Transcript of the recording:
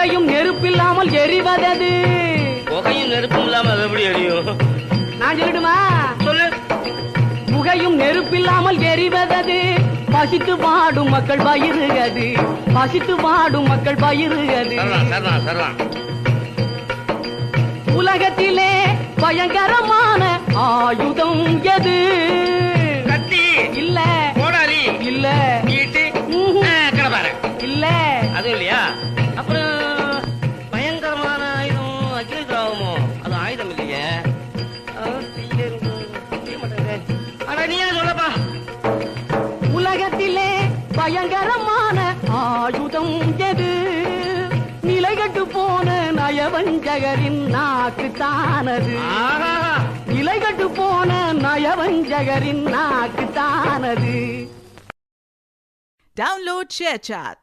புகையும் நெருப்பில்லாமல் எரிவதது. புகையும் நெருப்பும் இல்லாம அது எப்படி எரியும்? நான் சொல்லட்டுமா? சொல்லு. புகையும் நெருப்பில்லாமல் எரிவதது. பசித்து வாடும் மக்கள் பயிருகது பசித்து வாடும் மக்கள் பயிருகது உலகத்திலே பயங்கரமான ஆயுதம் எது? கத்தி. இல்ல. இல்ல. இல்ல. அதுவும் இல்லையா? நீயா சொல்லப்பா. உலகத்திலே பயங்கரமான ஆயுதம் எது? நிலைகட்டு போன நயவஞ்சகரின் நாக்கு தானது நிலைகட்டு போன நயவஞ்சகரின் நாக்கு தானது Download ShareChat.